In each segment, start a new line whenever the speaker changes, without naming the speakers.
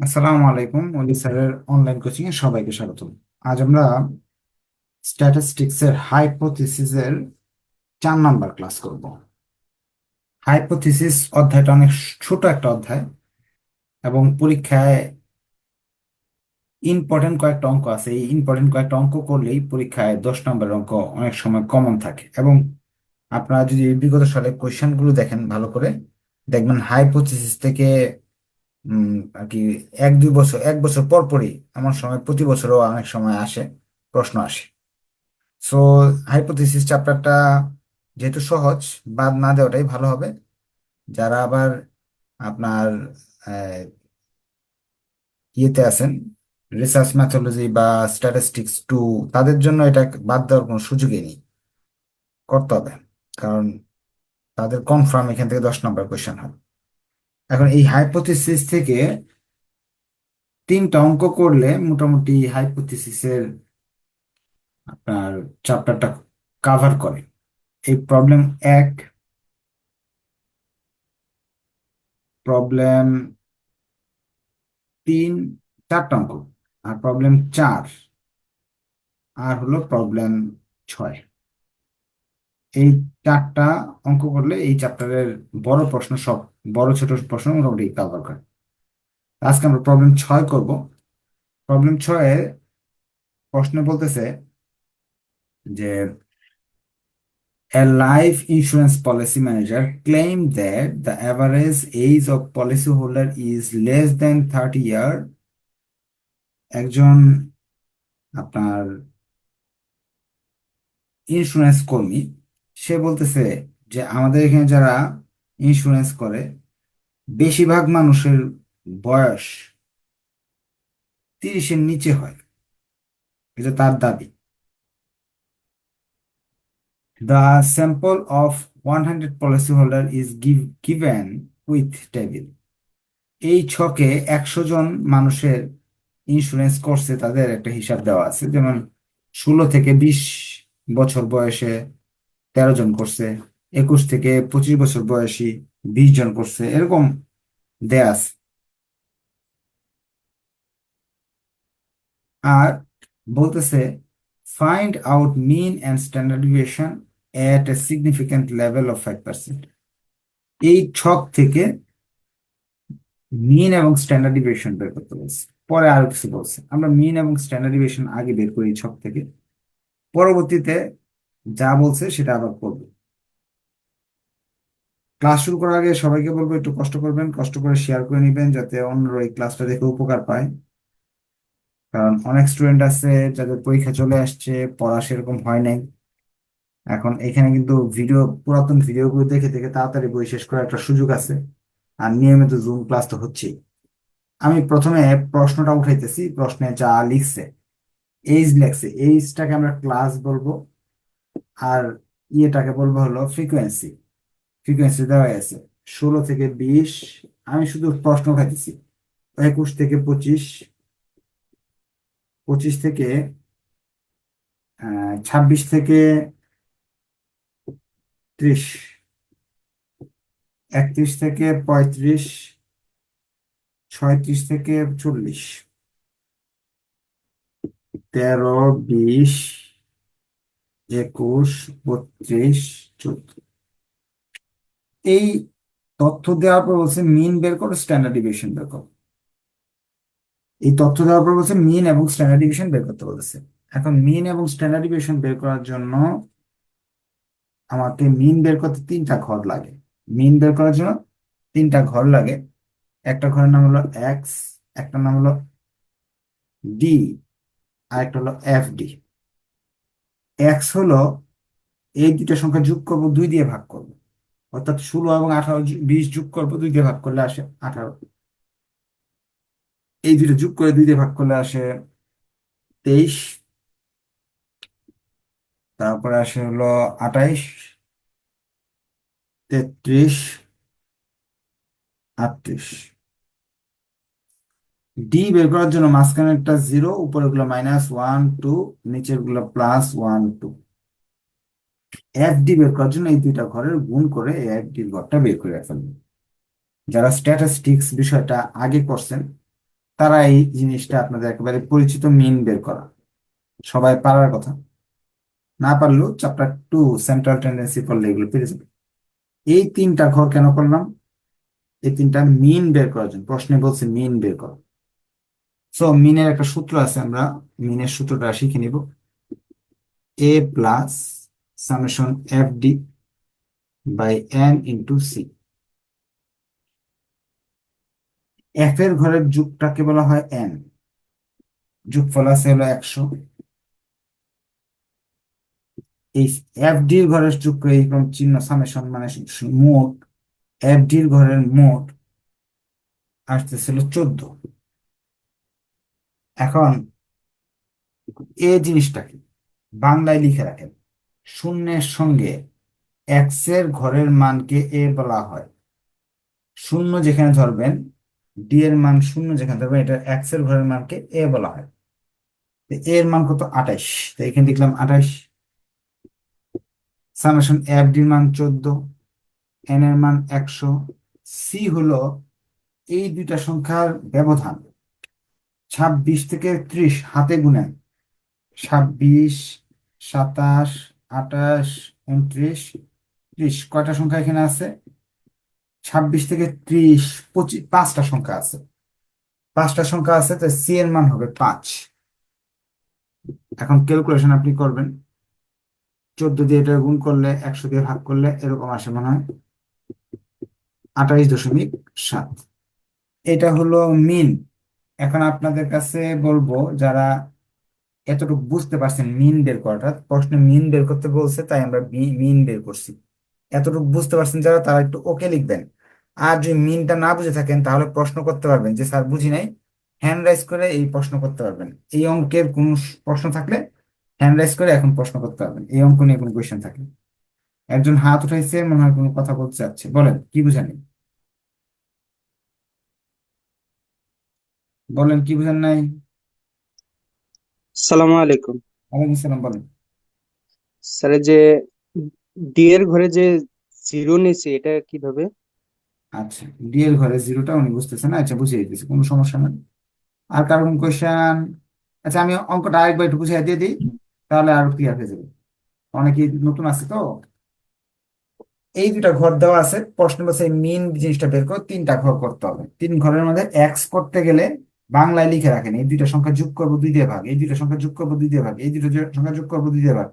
আসসালামু আলাইকুম অলি স্যারের অনলাইন কোচিং এ সবাইকে স্বাগত আজ আমরা স্ট্যাটিস্টিক্স এর হাইপোথিসিস এর চার নাম্বার ক্লাস করব। হাইপোথিসিস অধ্যায়টা অনেক ছোট একটা অধ্যায় এবং পরীক্ষায় ইম্পর্টেন্ট কয়েকটা অঙ্ক আছে। এই ইম্পর্টেন্ট কয়েকটা অঙ্ক করলেই পরীক্ষায় দশ নম্বরের অঙ্ক অনেক সময় কমন থাকে এবং আপনারা যদি বিগত সালে কোয়েশ্চেনগুলো দেখেন ভালো করে, দেখবেন হাইপোথিসিস থেকে আর কি এক, দুই বছর, এক বছর পর পরই এমন সময়, প্রতি বছরও অনেক সময় আসে, প্রশ্ন আসে। সো হাইপোথিসিস চ্যাপ্টারটা যেহেতু সহজ, বাদ না দেওয়াটাই ভালো হবে। যারা আবার আপনার ইয়েতে আছেন রিসার্চ ম্যাথোলজি বা স্ট্যাটিস্টিক্স টু তাদের জন্য এটা বাদ দেওয়ার কোনো সুযোগই নেই। করতে হবে, কারণ তাদের কনফার্ম এখান থেকে দশ নম্বর কোয়েশ্চেন হবে। এখন এই হাইপোথিসিস থেকে তিনটা অঙ্ক করলে মোটামুটি হাইপোথিসিসের আপনার চ্যাপ্টারটা কাভার করে। এই প্রবলেম এক প্রবলেম তিন, চারটা অঙ্ক। আর প্রবলেম চার, আর হলো প্রবলেম ছয়। এই চারটা অঙ্ক করলে এই চ্যাপ্টারের বড় প্রশ্ন সব, বড় ছোট প্রশ্ন মোটামুটি কাভার করে আজকে আমরা প্রবলেম ছয় করব প্রবলেম ছয়ে প্রশ্ন বলতেছে যে, A life insurance policy manager claimed that the average age of policyholder is less than 30 year. একজন আপনার ইন্স্যুরেন্স কর্মী সে বলতেছে যে আমাদের এখানে যারা ইন্স্যুরেন্স করে বেশিরভাগ মানুষের বয়স তিরিশের নিচে হয়। এটা তার দাবি। The sample of 100 policyholder is give, given with table এই ছকে একশো জন মানুষের ইন্স্যুরেন্স করছে তাদের একটা হিসাব দেওয়া আছে। যেমন ষোলো থেকে বিশ বছর বয়সে তেরো জন করছে, একুশ থেকে পঁচিশ বছর বয়সী বিশ জন করছে, এরকম দেয়া আছে। আর বলতেছে find out mean and standard deviation at a significant level of five percent এই ছক থেকে মিন এবং স্ট্যান্ডার্ড ডিভিয়েশন বের করতে বলছে। পরে আরও কিছু বলছে। আমরা মিন এবং স্ট্যান্ডার্ড ডিভিয়েশন আগে বের করি ছক থেকে। পরবর্তীতে যা বলছে সেটা আবার করব। ক্লাস শুরু করার আগে সবাইকে বলব, একটু কষ্ট করবেন, কষ্ট করে শেয়ার করে নিবেন যাতে অন্যরা এই ক্লাসটা দেখে উপকার পায়। কারণ অনেক স্টুডেন্ট আছে যাদের পরীক্ষা চলে আসছে, পড়া সেরকম হয় নাই। এখন এখানে কিন্তু ভিডিও পুরাতন ভিডিওগুলো দেখে দেখে তাড়াতাড়ি বই শেষ করার একটা সুযোগ আছে। আর নিয়মিত জুম ক্লাস তো হচ্ছেই। আমি প্রথমে প্রশ্নটা উঠাইতেছি, প্রশ্নে যা লিখছে এইজ লেখছে এইজটাকে আমরা ক্লাস বলব আর ইয়েটাকে বলব হলো ফ্রিকোয়েন্সি ফ্রিকোয়েন্সি দেওয়া আছে। ষোলো থেকে বিশ, আমি শুধু প্রশ্ন উঠাইতেছি। একুশ থেকে পঁচিশ পঁচিশ থেকে ছাব্বিশ থেকে ত্রিশ, একত্রিশ থেকে পঁয়ত্রিশ, ছয়ত্রিশ থেকে চল্লিশ, তেরো, বিশ একুশ, বত্রিশ, চোদ্দ। এই তথ্য দেওয়ার পর বলছে মিন বের করো স্ট্যান্ডার্ড ডিভিশন বের করো। এই তথ্য দেওয়ার পর বলছে মিন এবং স্ট্যান্ডার্ড ডিভিশন বের করতে বলেছে। এখন মিন এবং স্ট্যান্ডার্ড ডিভিয়েশন বের করার জন্য আমাকে মিন বের করতে তিনটা ঘর লাগে। মিন বের করার জন্য তিনটা ঘর লাগে। একটা ঘরের নাম হলো এক্স একটা নাম হলো ডি আর একটা হলো এফ ডি এক্স হলো এই দুইটা সংখ্যা যোগ করব দুই দিয়ে ভাগ করব। অর্থাৎ ষোলো এবং আঠারো বিশ যোগ করব দুই দিয়ে ভাগ করলে আসে আঠারো। এই দুইটা যোগ করে দুই দিয়ে ভাগ করলে আসে তেইশ। তারপরে আসে হলো আঠাইশ, তেত্রিশ, আটত্রিশ। ডি বের করার জন্য মাঝখানে একটা জিরো উপরেরগুলো minus one two নিচেরগুলো plus one two F D বের করার জন্য এই দুইটা ঘরের গুণ করে এফ ডির ঘরটা বের করে ফেলবে। যারা স্ট্যাটিস্টিক্স বিষয়টা আগে করছেন, তারা এই জিনিসটা আপনাদের একেবারে পরিচিত মিন বের করা। সবাই পারার কথা। না পারলেও চ্যাপ্টার টু সেন্ট্রাল টেন্ডেন্সি পড়লে এগুলো পেরে যাবে। এই তিনটা ঘর কেন করলাম? এই তিনটা মিন বের করার জন্য, প্রশ্নে বলছে মিন বের করো। সো মিনের একটা সূত্র আছে আমরা মিনের সূত্রটা শিখে নিব। A plus summation F D by N into C F এর ঘরের যুগটাকে বলা হয় এন যোগফল আছে হলো একশো। এই এফ ডির ঘরের যুগ এইরকম চিহ্ন সামেশন মানে মোট। এফ ডির ঘরের মোট আসতেছিল চোদ্দ। এখন এ জিনিসটাকে বাংলায় লিখে রাখেন, শূন্যের সঙ্গে এক্সের ঘরের মানকে এ বলা হয়। শূন্য যেখানে ধরবেন ডি এর মান শূন্য যেখানে ধরবেন, এটা এক্সের ঘরের মানকে এ বলা হয়। এর মান কত? আঠাইশ। তো এখানে লিখলাম আঠাইশ। সামেশন এফ ডির মান চোদ্দ এন এর মান একশো। সি হলো এই দুইটা সংখ্যার ব্যবধান। ছাব্বিশ থেকে ত্রিশ, হাতে গুনেন ছাব্বিশ, সাতাশ, আঠাশ, উনত্রিশ, ত্রিশ, কয়টা সংখ্যা এখানে আছে? ছাব্বিশ থেকে ত্রিশ পঁচিশ পাঁচটা সংখ্যা আছে। পাঁচটা সংখ্যা আছে, তো সি এর মান হবে পাঁচ। এখন ক্যালকুলেশন আপনি করবেন। চোদ্দ দিয়ে এটা গুণ করলে, একশো দিয়ে ভাগ করলে এরকম আসে মনে হয়। আঠাইশ দশমিক সাত। এটা হলো মিন। এখন আপনাদের কাছে বলব, যারা এতটুকু বুঝতে পারছেন মিন বের করাটা প্রশ্নে মিন বের করতে বলছে, তাই আমরা মিন বের করছি। এতটুকু বুঝতে পারছেন যারা, তারা একটু ওকে লিখবেন। আর যদি মিনটা না বুঝে থাকেন, তাহলে প্রশ্ন করতে পারবেন। যে স্যার বুঝি নাই হ্যান্ড রাইজ করে এই প্রশ্ন করতে পারবেন। এই অঙ্কের কোন প্রশ্ন থাকলে হ্যান্ড রাইজ করে এখন প্রশ্ন করতে পারবেন। এই অঙ্ক নিয়ে কোনো কোয়েশ্চেন থাকলে একজন হাত উঠাইছে, মনে হয় কোনো কথা বলতে চাচ্ছে। বলেন, কি বুঝেন বলেন কি বুঝেন নাই?
সালামু আলাইকুম।
ওয়ালাইকুম সালাম বলেন।
স্যার যে ডি এর ঘরে যে জিরো নিয়েছে এটা কীভাবে?
আচ্ছা ডি এর ঘরে জিরোটা উনি বুঝতেছেন। আচ্ছা বুঝিয়ে দিতেছি কোনো সমস্যা নেই। আর কারণ কোয়েশ্চেন আচ্ছা আমি অঙ্কটা আরেকবার একটু বুঝিয়ে দিয়ে দিই তাহলে আরও ক্লিয়ার হয়ে যাবে। অনেকে নতুন আছে তো? এই দুটা ঘর দেওয়া আছে প্রশ্ন বলছে মিন জিনিসটা বের করে তিনটা ঘর করতে হবে। তিন ঘরের মধ্যে এক্স করতে গেলে বাংলায় লিখে রাখেন, এই দুইটা সংখ্যা যোগ করব দুই দিয়ে ভাগ, এই দুইটা সংখ্যা যোগ করব দুই দিয়ে ভাগ, এই দুইটা সংখ্যা যোগ করব দুই দিয়ে ভাগ,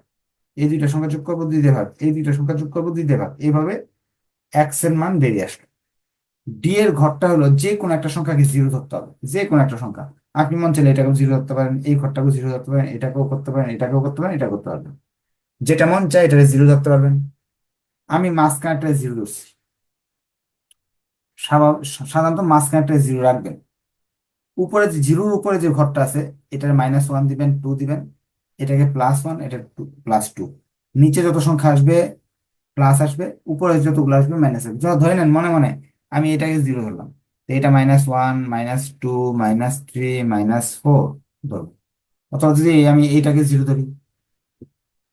এই দুইটা সংখ্যা যোগ করব দুই দিয়ে ভাগ, এই দুইটা সংখ্যা যোগ করব দুই দিয়ে ভাগ এইভাবে এক্সের মান বেরিয়ে আসবে। ডি এর ঘরটা হলো যে কোনো একটা সংখ্যাকে জিরো ধরতে হবে, যে কোনো একটা সংখ্যা। আপনি মন চাইলে এটাকেও জিরো ধরতে পারেন, এই ঘরটাকেও জিরো ধরতে পারেন, এটাকেও করতে পারেন, এটাকেও করতে পারেন এটা করতে পারবেন। যেটা মন চায় এটাকে জিরো ধরতে পারবেন। আমি মাঝখানে একটা জিরো ধরছি সাধারণত মাঝখানে একটা জিরো রাখবেন। উপরে যে জিরোর উপরে যে ঘরটা আছে, এটার মাইনাস ওয়ান দিবেন টু দিবেন, এটাকে প্লাস ওয়ান এটা প্লাস টু নিচে যত সংখ্যা আসবে প্লাস আসবে, উপরে যতগুলো আসবে মাইনাস আসবে। যত ধরে নেন, মনে মনে, আমি এটাকে জিরো ধরলাম। এটা minus one minus two minus three minus four ধরবো। অথবা যদি আমি এইটাকে জিরো ধরি,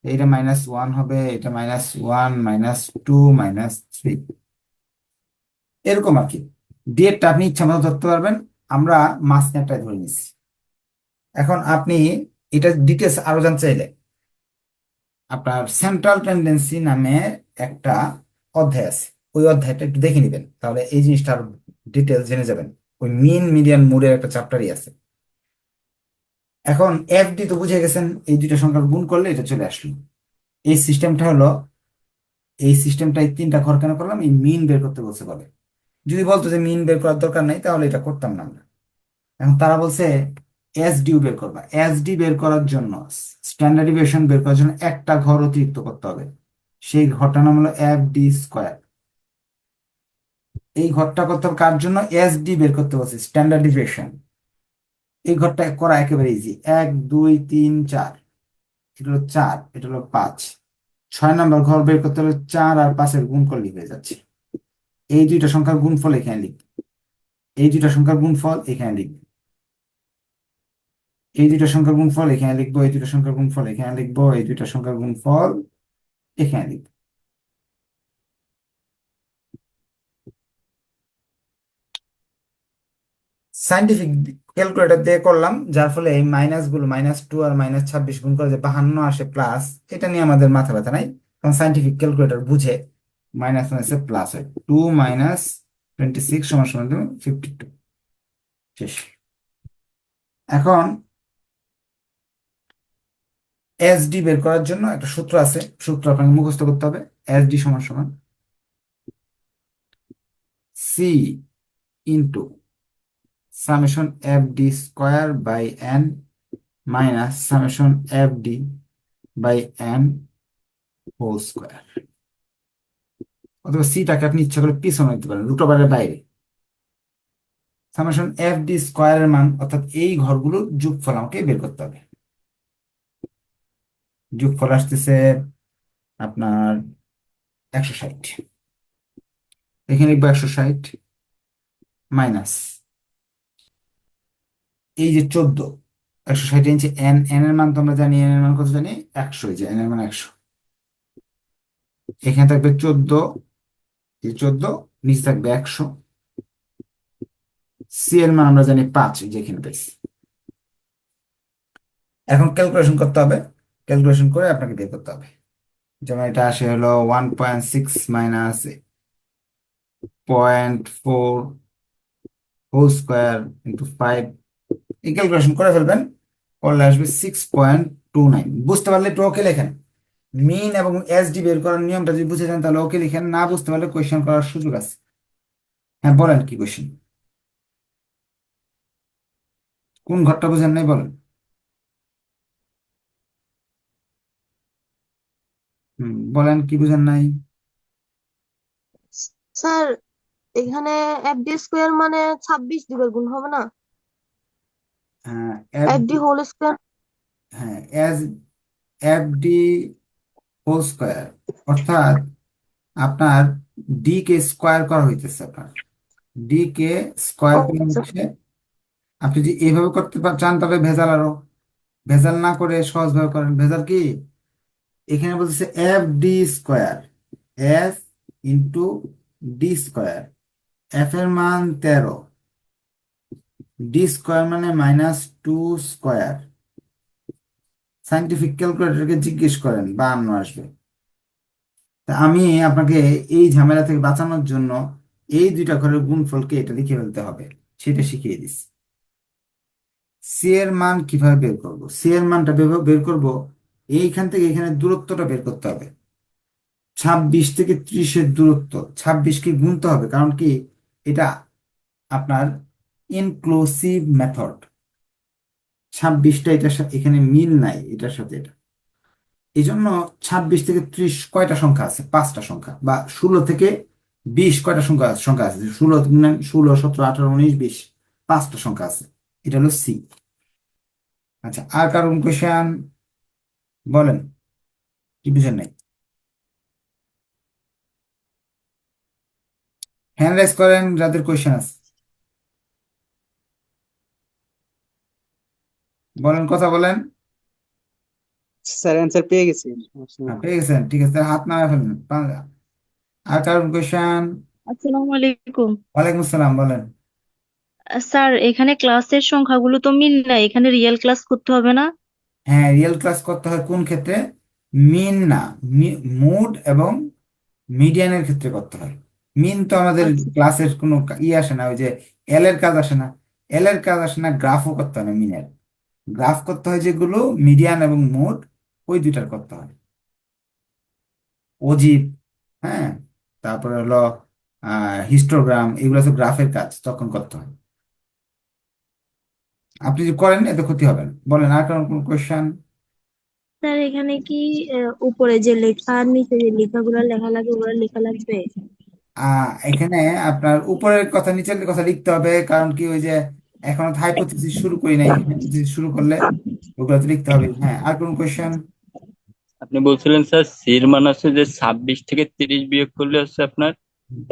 এইটা মাইনাস ওয়ান হবে, এটা minus one minus two minus three এরকম আর কি। ডিএডটা আপনি ইচ্ছা মতো ধরতে পারবেন। আমরা মাঝখানটায় ধরে নিছি। এখন আপনি এটা ডিটেলস আরও জানতে চাইলে, আপনার সেন্ট্রাল টেন্ডেন্সি নামে একটা অধ্যায় আছে। ওই অধ্যায়টা একটু দেখে নেবেন, তাহলে এই জিনিসটা আরও ডিটেলস জেনে যাবেন। ওই মিন মিডিয়ান মুডের একটা চ্যাপ্টারই আছে। এখন এফ ডি তো বুঝে গেছেন, এই দুইটা সংখ্যার গুণ করলে এটা চলে আসলো। এই সিস্টেমটা হলো, এই সিস্টেমটা তিনটা ঘর কেন করলাম? এই মিন বের করতে বলছে বলে। যদি বলতো যে মিন বের করার দরকার নাই, তাহলে এটা করতাম না আমরা। এখন তারা বলছে এস ডিউ বের করবা। এস ডি বের করার জন্য স্ট্যান্ডার্ড ডিভিয়েশন বের করার জন্য একটা ঘর অতিরিক্ত করতে হবে। সেই ঘরটার নাম হলো এফ ডি স্কোয়ার এই ঘরটা করতে হবে কার জন্য? এস ডি বের করতে বলছে স্ট্যান্ডার্ড ডিভিয়েশন এই ঘরটা করা একেবারে ইজি এক, দুই, তিন, চার। এটা হলো চার, এটা হলো পাঁচ। ছয় নম্বর ঘর বের করতে হলে চার আর পাঁচের গুণ করলে হয়ে যাচ্ছে। এই দুইটা সংখ্যার গুণফল এখানে লিখবে এই দুইটা সংখ্যার গুণফল এখানে লিখবে এই দুইটা সংখ্যার গুণফল এখানে লিখব, এই দুইটা সংখ্যার গুণফল এখানে লিখব, এই দুইটা সংখ্যার গুণফল এখানে লিখব। সাইন্টিফিক ক্যালকুলেটর দিয়ে করলাম, যার ফলে এই মাইনাসগুলো মাইনাস টু আর মাইনাস ছাব্বিশ গুণ করে যে বাহান্ন আসে প্লাস এটা নিয়ে আমাদের মাথা ব্যথা নাই। কারণ সাইন্টিফিক ক্যালকুলেটর বুঝে মাইনাস মাইনাসে প্লাস হয়। টু মাইনাস টোয়েন্টি সিক্স সমান সমান ফিফটি টু শেষ। এখন এস ডি বের করার জন্য একটা সূত্র আছে, সূত্র আপনাকে মুখস্থ করতে হবে। এস ডি সমান সমান C into summation F D square by N minus summation F D by N whole square অথবা সিটাকে আপনি ইচ্ছা করে পিছনে দিতে পারেন রুট ওভারের বাইরে। সামেশন এফ ডি স্কোয়ারের মান, অর্থাৎ এই ঘরগুলোর যোগফল আমাকে বের করতে হবে। যোগফল আসতেছে আপনার একশো ষাট। এখানে লিখব একশো ষাট মাইনাস এই যে চোদ্দ, একশো ষাট ইঞ্চি এন এন এর মান তো আমরা জানি এন এর মান কত জানি? একশো যে এন এর মান একশো। এখানে থাকবে চোদ্দ চোদ্দ, নিচে থাকবে একশো। সি এর মান আমরা জানি পাঁচ যেখানে পেয়েছি। এখন ক্যালকুলেশন করতে হবে। ক্যালকুলেশন করে আপনাকে বের করতে হবে। যেমন এটা আসে হলো one point six minus point four whole square into five এই ক্যালকুলেশন করে ফেলবেন করলে আসবে সিক্স পয়েন্ট টু নাইন বুঝতে পারলে একটু ওকে লেখেন। মিন এবং এসডি বের করার নিয়মটা যদি বুঝে যান তাহলে ওকে লিখেন না বুঝতে পারলে কোয়েশ্চেন করার সুযোগ আছে। হ্যাঁ বলেন কি কোয়েশ্চেন কোন ঘরটা বুঝেন নাই বলেন। হুম বলেন কি বুঝেন নাই?
স্যার এখানে এফ ডি স্কোয়ার মানে ছাব্বিশ দিবের গুণ হবে না?
হ্যাঁ
এফ ডি হোল স্কোয়ার
হ্যাঁ S F D whole square অর্থাৎ আপনার ডি কে স্কোয়ার করা হইতেছে আপনার। ডি কে স্কোয়ার করা হচ্ছে আপনি যদি এইভাবে করতে চান তবে ভেজাল আরও। ভেজাল না করে সহজভাবে করেন। ভেজাল কি? এখানে বলতেছে F D square F into D square F এর মান তেরো। ডি স্কোয়ার মানে মাইনাস টু স্কোয়ার সাইন্টিফিক ক্যালকুলেটরকে জিজ্ঞেস করেন বাহান্ন আসবে। তা আমি আপনাকে এই ঝামেলা থেকে বাঁচানোর জন্য এই দুইটা ঘরের গুণফলকে এটা লিখে ফেলতে হবে। সেটা শিখিয়ে দিচ্ছি সি এর মান কীভাবে বের করব? সি এর মানটা বের করব, এইখান থেকে এখানে দূরত্বটা বের করতে হবে। ছাব্বিশ থেকে ত্রিশের দূরত্ব, ছাব্বিশকে গুনতে হবে, কারণ কি? এটা আপনার ইনক্লুসিভ মেথড ছাব্বিশটা এটার সাথে এখানে মিল নাই এটার সাথে এটা। এই জন্য ছাব্বিশ থেকে ত্রিশ কয়টা সংখ্যা আছে? পাঁচটা সংখ্যা বা ষোলো থেকে বিশ কয়টা সংখ্যা সংখ্যা আছে? ষোলো ষোলো, সতেরো, আঠারো, উনিশ, বিশ, পাঁচটা সংখ্যা আছে। এটা হলো সি। আচ্ছা আর কারণ কোয়েশন বলেন, কি বুঝেন নাই? হ্যান্ড রাইজ করেন যাদের কোয়েশ্চেন আছে। বলেন কথা বলেন।
স্যার অ্যান্সার পেয়ে গেছি।
হ্যাঁ, পেয়ে গেছেন ঠিক আছে হাত নামা ফেলেন পা- আর কারণ কোয়েশ্চেন
আসসালামু আলাইকুম।
ওয়ালাইকুম আসসালাম বলেন।
স্যার এখানে ক্লাসের সংখ্যাগুলো তো মিল নাই এখানে রিয়েল ক্লাস করতে হবে না?
হ্যাঁ রিয়েল ক্লাস করতে হয় কোন ক্ষেত্রে? মিন না মুড এবং মিডিয়ানের ক্ষেত্রে করতে হয়। মিন তো আমাদের
আচ্ছা।
ক্লাসের কোনো কা- ই আসে না ওই যে এল এর কাজ আসে না। এল এর কাজ আসে না গ্রাফও করতে হয় না মিনের। গ্রাফ করতে হয় যেগুলো মিডিয়ান এবং মোড ওই দুইটার করতে হয়। অজীব হ্যাঁ? তারপরে হলো হিস্টোগ্রাম এগুলো সব গ্রাফের কাজ তখন করতে হয়। আপনি যদি করেন এতে ক্ষতি হবে না। বলেন আর কারণ কোন কোয়েশ্চেন
স্যার এখানে কি উপরে যে লেখা আর নিচে যে লেখাগুলো লেখা লাগে ওগুলো লেখা লাগবে?
আহ এখানে আপনার উপরের কথা নিচের কথা লিখতে হবে। কারণ কি ওই যে এখনও হাইপোথিসিস শুরু করি নাই। হাইপোথিসিস শুরু করলে ওগুলো তো লিখতে হবে। হ্যাঁ আর কোন কোয়েশ্চেন
আপনি বলছিলেন স্যার সির মান হচ্ছে যে ছাব্বিশ থেকে তিরিশ বিয়োগ করলে হচ্ছে আপনার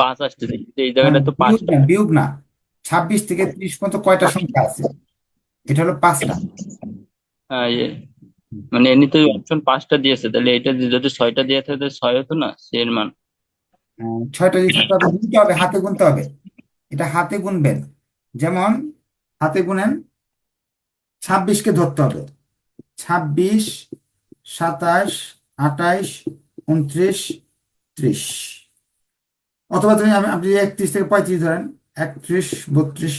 পাঁচ আসতেছে এই জায়গাটা তো
বিয়োগ
পাঁচটা।
বিয়োগ না ছাব্বিশ থেকে ত্রিশ পর্যন্ত কয়টা সংখ্যা আছে? এটা হলো পাঁচটা।
হ্যাঁ, মানে এমনিতে অপশন পাঁচটা দিয়েছে। তাহলে এটা যদি ছয়টা দিয়ে থাকে ছয় হতো না সির মান?
ছয়টা যদি থাকতে গুনতে হবে হাতে গুনতে হবে। এটা হাতে গুনবেন। যেমন হাতে গুনেন ছাব্বিশকে ধরতে হবে। ছাব্বিশ, সাতাশ আঠাইশ উনত্রিশ, ত্রিশ। অথবা তুমি আপনি একত্রিশ থেকে পঁয়ত্রিশ ধরেন। একত্রিশ, বত্রিশ,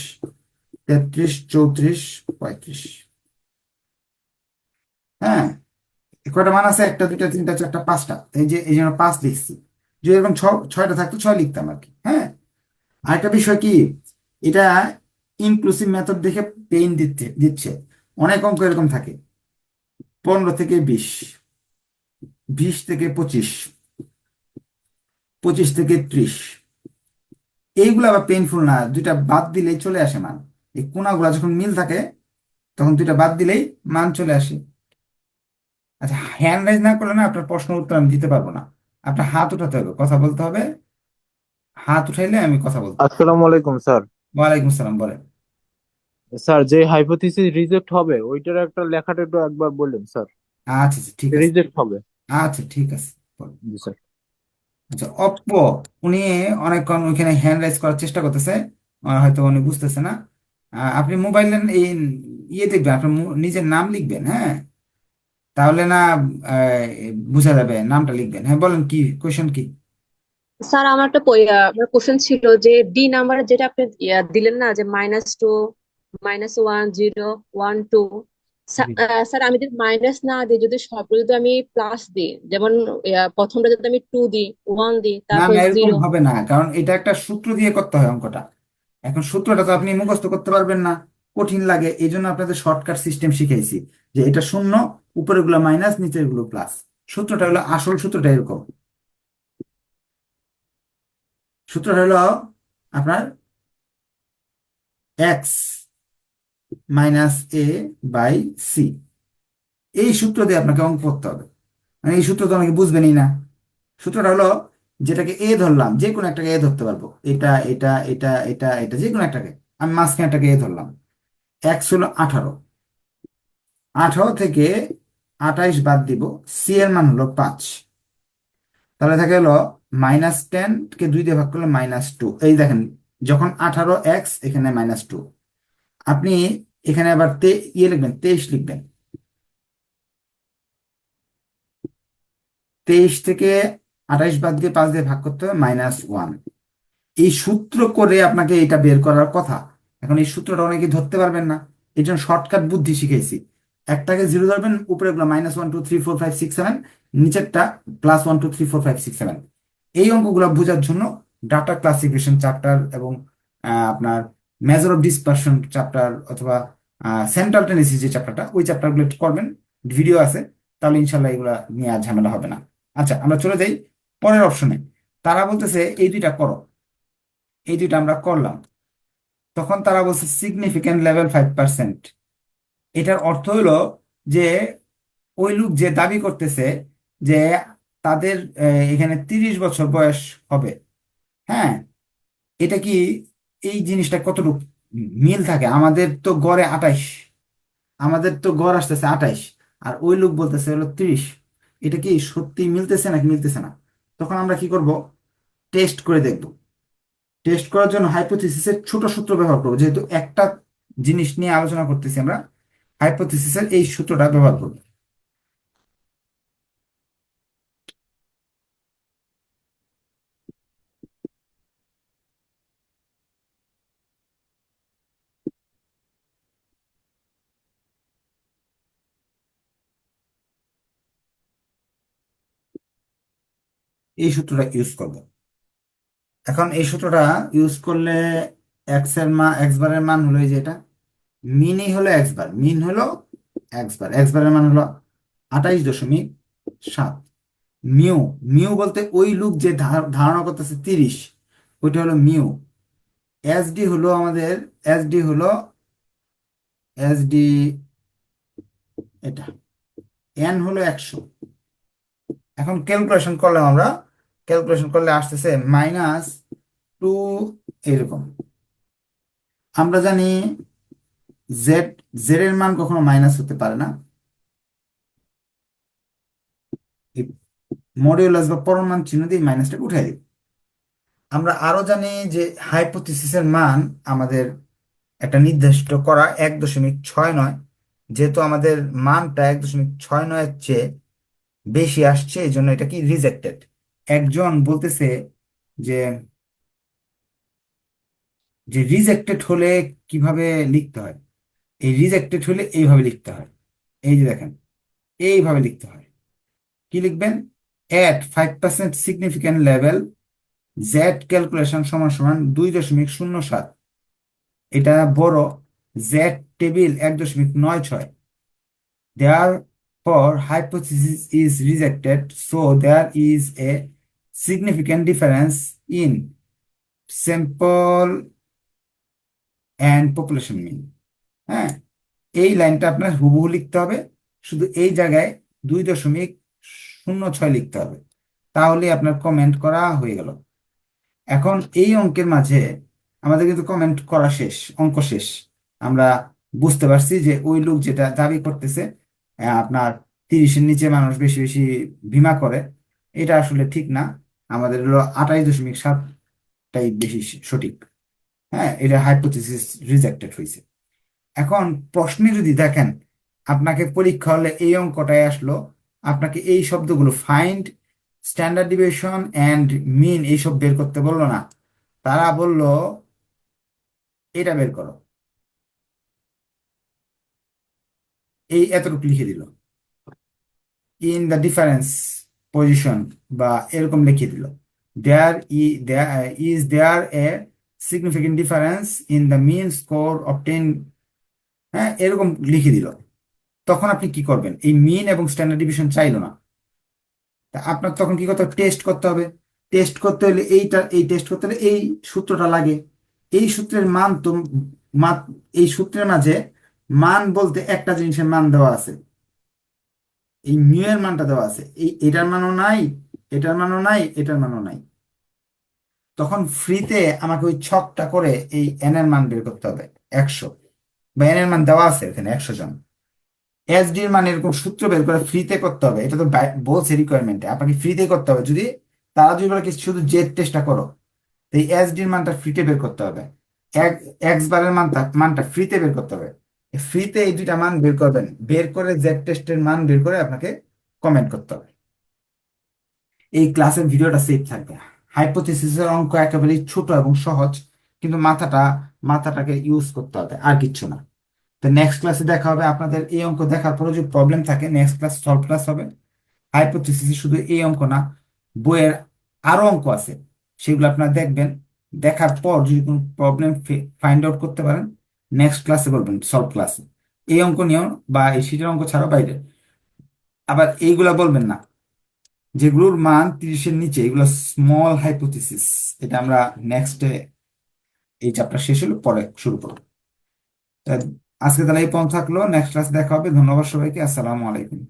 তেত্রিশ, চৌত্রিশ, পঁয়ত্রিশ। হ্যাঁ কয়টা মান আছে? একটা, দুইটা, তিনটা, চারটা, পাঁচটা। এই যে, এই জন্য পাঁচ লিখছি। যদি এরকম ছয়টা থাকতো ছয় লিখতাম আর কি। হ্যাঁ আরেকটা বিষয় কি? এটা ইনক্লুসিভ মেথড দেখে পেইন দিচ্ছে দিচ্ছে। অনেক অঙ্ক এরকম থাকে। পনেরো থেকে বিশ বিশ থেকে পঁচিশ পঁচিশ থেকে ত্রিশ। এইগুলো আবার পেইনফুল না দুইটা বাদ দিলেই চলে আসে মান। এই কোনাগুলা যখন মিল থাকে তখন দুইটা বাদ দিলেই মান চলে আসে। আচ্ছা হ্যান্ড রাইজ না করলে না আপনার প্রশ্ন উত্তর আমি দিতে পারব না। আপনার হাত উঠাতে হবে কথা বলতে হবে। হাত উঠাইলে আমি কথা বলতে
আসসালামু আলাইকুম স্যার।
ওয়ালাইকুম সালাম বলেন।
স্যার যে হাইপোথিসিস রিজেক্ট হবে ওইটার একটা লেখাটা একটু একবার বললেন স্যার।
আচ্ছা আচ্ছা ঠিক আছে।
রিজেক্ট হবে।
আচ্ছা ঠিক আছে।
জি স্যার।
আচ্ছা অপ্পো উনি অনেকক্ষণ ওইখানে হ্যান্ড রাইজ করার চেষ্টা করতেছে। হয়তো উনি বুঝতেছে না। আহ, আপনি মোবাইলের এই ইয়ে দেখবেন আপনার নিজের নাম লিখবেন হ্যাঁ? তাহলে না আহ, বোঝা যাবে নামটা লিখবেন। হ্যাঁ বলেন কি কোয়েশন কি?
স্যার আমার একটা কোশ্চেন ছিল যে ডি নাম্বার যেটা আপনি দিলেন না যে minus two minus one zero one two sir আমি যদি মাইনাস না দিই যদি সবগুলো যদি আমি প্লাস দিই যেমন প্রথমটা যদি আমি টু দিই ওয়ান দিই তারপর
না এরকম
জিরো
হবে না কারণ এটা একটা সূত্র দিয়ে করতে হয় অঙ্কটা। এখন সূত্রটা তো আপনি মুখস্থ করতে পারবেন না কঠিন লাগে এই জন্য আপনাদের শর্টকাট সিস্টেম শিখাইছি যে এটা শূন্য উপরেরগুলো মাইনাস নিচেরগুলো প্লাস সূত্রটা হলো আসল সূত্রটা এরকম। সূত্রটা হলো আপনার X minus A by C. এই সূত্র দিয়ে আপনাকে অঙ্ক করতে হবে। মানে এই সূত্র তো অনেকে বুঝবেনই না। সূত্রটা হলো যেটাকে এ ধরলাম, যে কোনো একটাকে এ ধরতে পারব। এটা এটা এটা এটা এটা, যে কোনো একটাকে। আমি মাঝখানেটাকে এ ধরলাম। এক্স হলো আঠারো। আঠারো থেকে আঠাইশ বাদ দিব। সি এর মান হলো পাঁচ। তাহলে থাকে হলো মাইনাস টেন কে দুই দিয়ে ভাগ করলে মাইনাস টু। এই দেখেন, যখন আঠারো এক্স, এখানে মাইনাস টু। আপনি এখানে আবার ইয়ে লিখবেন, তেইশ লিখবেন। তেইশ থেকে আঠাইশ বাদ দিয়ে পাঁচ দিয়ে ভাগ করতে হবে, মাইনাস ওয়ান। এই সূত্র করে আপনাকে এটা বের করার কথা। এখন এই সূত্রটা অনেকে ধরতে পারবেন না। এই জন্য শর্টকাট বুদ্ধি শিখেছি। একটাকে জিরো ধরবেন, উপরে গুলো minus one two three four five six seven নিচেরটা plus one two three four five six seven এই অঙ্কগুলো বোঝার জন্য ডাটা ক্লাসিফিকেশন চ্যাপ্টার এবং আপনার মেজর অফ ডিসপারশন চ্যাপ্টার অথবা সেন্ট্রাল টেন্ডেন্সি যে চ্যাপ্টারটা ওই চ্যাপ্টারগুলো করবেন ভিডিও আছে, তাহলে ইনশাল্লাহ এগুলা নিয়ে আর ঝামেলা হবে না। আচ্ছা আমরা চলে যাই পরের অপশনে তারা বলতেছে, এই দুইটা করো। এই দুইটা আমরা করলাম। তখন তারা বলছে সিগনিফিক্যান্ট লেভেল ফাইভ পার্সেন্ট এটার অর্থ হলো যে, ওই লোক যে দাবি করতেছে যে, তাদের এখানে তিরিশ বছর বয়স হবে। হ্যাঁ এটা কি এই জিনিসটা কতটুকু মিল থাকে? আমাদের তো গড়ে আঠাইশ। আমাদের তো গড় আসতেছে আঠাইশ, আর ওই লোক বলতেছে হলো তিরিশ। এটা কি সত্যি মিলতেছে নাকি মিলতেছে না? তখন আমরা কি করব? টেস্ট করে দেখব। টেস্ট করার জন্য হাইপোথিসিসের ছোট সূত্র ব্যবহার করব। যেহেতু একটা জিনিস নিয়ে আলোচনা করতেছি আমরা, হাইপোথিসিসের এই সূত্রটা ব্যবহার করব। এই সূত্রটা ইউজ করব। এখন এই সূত্রটা ইউজ করলে এক্সের মান এক্স বারের মান হলো যে এটা। মিনই হলো এক্স বার। মিন হলো এক্স বার। এক্স বারের মান হলো আঠাইশ দশমিক সাত। মিউ মিউ বলতে ওই লুক যে ধারণা করতেছে তিরিশ, ওইটা হলো মিউ এস ডি হলো আমাদের এস ডি হলো এস ডি এটা। এন হলো একশো। এখন ক্যালকুলেশন করলাম আমরা ক্যালকুলেশন করলে আসতেছে মাইনাস টু এরকম। আমরা জানি জেড জেড এর মান কখনো মাইনাস হতে পারে না। মডিউলাস বা পরমাণু চিহ্ন দিয়ে মাইনাসটাকে উঠাই দিই আমরা আরও জানি যে হাইপোথিসিসের মান আমাদের একটা নির্দিষ্ট করা এক দশমিক ছয় নয়, যেহেতু আমাদের মানটা এক দশমিক ছয় নয়ের চেয়ে বেশি আসছে এই জন্য এটা কি রিজেক্টেড একজন বলতেছে যে যে রিজেক্টেড হলে কীভাবে লিখতে হয়? এই রিজেক্টেড হলে এইভাবে লিখতে হয়। এই যে দেখেন এইভাবে লিখতে হয়। কি লিখবেন? At five percent significant level Z calculation সমান সমান দুই দশমিক শূন্য সাত। এটা বড় জেড টেবিল এক দশমিক নয় ছয়। Therefore, hypothesis is rejected so there is a significant difference in sample and population mean. হ্যাঁ? এই লাইনটা আপনার হুবহু লিখতে হবে। শুধু এই জায়গায় দুই দশমিক শূন্য ছয় লিখতে হবে। তাহলে আপনার কমেন্ট করা হয়ে গেল। এখন এই অঙ্কের মাঝে আমাদের কিন্তু কমেন্ট করা শেষ, অঙ্ক শেষ। আমরা বুঝতে পারছি যে ওই লোক যেটা দাবি করতেছে আপনার তিরিশের নিচে মানুষ বেশি বেশি বীমা করে, এটা আসলে ঠিক না। আমাদের হলো আঠাইশ দশমিক সাতটাই বেশি সঠিক। হ্যাঁ এটা হাইপোথিসিস রিজেক্টেড হয়েছে। এখন প্রশ্নে যদি দেখেন, আপনাকে পরীক্ষা হলে এই অঙ্কটাই আসলো, আপনাকে এই শব্দগুলো find standard division and mean এইসব বের করতে বলল না, তারা বলল, এটা বের করো। এই এতটুকু লিখে দিল। ইন দ্য ডিফারেন্স পজিশন বা এরকম লিখে দিল। There E is there a significant difference in the mean score obtain হ্যাঁ এরকম লিখে দিল। তখন আপনি কি করবেন? এই মিন এবং স্ট্যান্ডার্ড ডিভিশন চাইলো না। তা আপনার তখন কি করতে হবে? টেস্ট করতে হবে। টেস্ট করতে হলে এইটা, এই টেস্ট করতে হলে এই সূত্রটা লাগে। এই সূত্রের মান তো এই সূত্রের মাঝে মান বলতে একটা জিনিসের মান দেওয়া আছে। এই মিউ এর মানটা দেওয়া আছে। এই, এটার মানও নাই এটার মানও নাই, এটার মানও নাই। তখন ফ্রিতে আমাকে ওই ছকটা করে এই এন এর মান বের করতে হবে, একশো। বা এন এর মান দেওয়া আছে এখানে, একশো জন। এসডি এর মান এরকম সূত্র বের করে ফ্রিতে করতে হবে, এটা তো বলছে রিকোয়ারমেন্টে আপনাকে ফ্রিতে করতে হবে, যদি তারা যদি বলে শুধু জেড টেস্টটা করো, তো এই এসডি এর মানটা ফ্রিতে বের করতে হবে। এক এক্স বারের মানটা মানটা ফ্রিতে বের করতে হবে। ফ্রিতে এই দুইটা মান বের করবেন, বের করে জেড টেস্টের মান বের করে আপনাকে কমেন্ট করতে হবে। এই ক্লাসের ভিডিওটা সেভ থাকবে। হাইপোথিসিসের অঙ্ক একেবারেই ছোট এবং সহজ, কিন্তু মাথাটা, মাথাটাকে ইউজ করতে হবে, আর কিচ্ছু না। তো নেক্সট ক্লাসে দেখা হবে আপনাদের এই অঙ্ক দেখার পরে যদি প্রবলেম থাকে নেক্সট ক্লাস সলভ ক্লাস হবে। হাইপোথিসিস শুধু এই অঙ্ক না, বইয়ের আরও অঙ্ক আছে, সেগুলো আপনারা দেখবেন। দেখার পর যদি কোনো প্রবলেম ফাইন্ড আউট করতে পারেন নেক্সট ক্লাসে বলবেন সলভ ক্লাসে এই অঙ্ক নিয়েও বা এই শীটের অঙ্ক ছাড়াও বাইরে। আবার এইগুলা বলবেন না। যেগুলোর মান তিরিশের নিচে, এগুলো স্মল হাইপোথিসিস এটা আমরা নেক্সট এই চ্যাপ্টার শেষ হলো পরে শুরু করব। আজকে তাহলে এই পর্যন্ত থাকল। নেক্সট ক্লাস দেখা হবে। ধন্যবাদ সবাইকে। আসসালামু আলাইকুম।